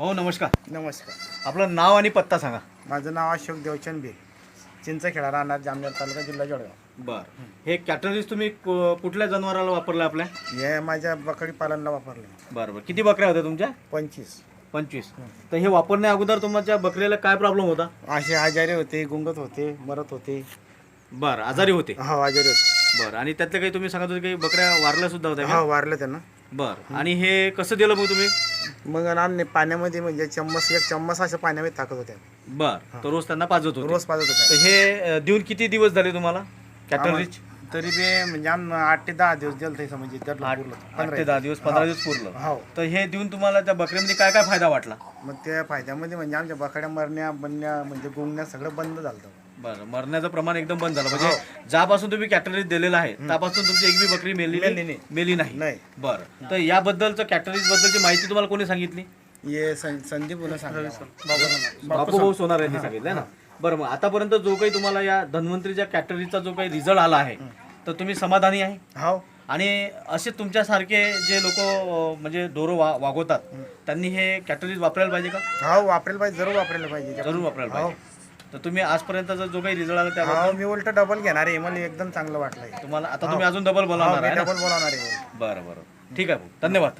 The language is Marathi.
भाऊ नमस्कार. नमस्कार. आपलं नाव आणि पत्ता सांगा. माझं नाव अशोक देवचंद बे चिंचखेडा राहणार जामनेर तालुका जिल्हा जळगाव बर. हे कॅटरीज तुम्ही कु- कुठल्या जनावराला वापरलं आपल्या? हे माझ्या बकरी पालनला वापरले बरं बरं. किती बकऱ्या होत्या तुमच्या? पंचवीस. पंचवीस. तर हे वापरण्या अगोदर तुमच्या बकरीला काय प्रॉब्लेम होता? असे आजारी होते गुंगत होते मरत होते. बरं आजारी होते. हो आजारी होते. बरं. आणि त्यातले काही तुम्ही सांगत होते काही बकऱ्या वारल्या सुद्धा होत्या का? हो वारलं त्यांना. बरं. आणि हे कसं दिलं मग तुम्ही? मग आमने पाण्यामध्ये म्हणजे चम्मच एक चम्मच अशा पाण्यामध्ये टाकत होत्या. बरं तर रोज त्यांना पाजत होते. रोज पाजत होत्या. तर हे अं, देऊन किती दिवस झाले तुम्हाला? कॅटरीज तरी बे म्हणजे आम आठ ते दहा दिवस दिलं ते म्हणजे त्यातलं आठ आठ ते दहा दिवस पंधरा दिवस पुरलं. हो. तर हे देऊन तुम्हाला त्या बकरीमध्ये काय काय फायदा वाटला? मग त्या फायद्यामध्ये म्हणजे आमच्या बकड्या मरण्या बनण्या म्हणजे गुंगण्या सगळं बंद झालं. बरं मरण्याचं प्रमाण एकदम बंद झालं. म्हणजे ज्यापासून तुम्ही कॅटरीज दिलेलं आहे त्यापासून तुमची एक बी बकरी मेली मेली नाही. मेली नाही. नाही. बरं. तर याबद्दलचं कॅटरीज बद्दलची माहिती तुम्हाला कोणी सांगितली? ये सं- संदीप बापू भाऊ सोनार. यांनी सांगितलं ना? बरं मग आतापर्यंत जो काही तुम्हाला या धन्वंतरीच्या कॅटरीजचा जो काही रिझल्ट आला आहे तर तुम्ही समाधानी आहे? हो. आणि असे तुमच्यासारखे जे लोक म्हणजे दोरं वा वागवतात त्यांनी हे कॅटरीज वापरायला पाहिजे का? हो वापरायला पाहिजे जरूर वापरायला पाहिजे. जरूर वापरायला हो. पाहिजे. तर तुम्ही आजपर्यंतचा जो काही रिझल्ट आला त्या हो मी उलट डबल घेणार आहे. मला एकदम चांगलं वाटलंय. तुम्हाला आता तुम्ही अजून डबल बोलावणार आहे ना? डबल बोलावणार आहे. बरं बरं. ठीक आहे भाऊ. धन्यवाद.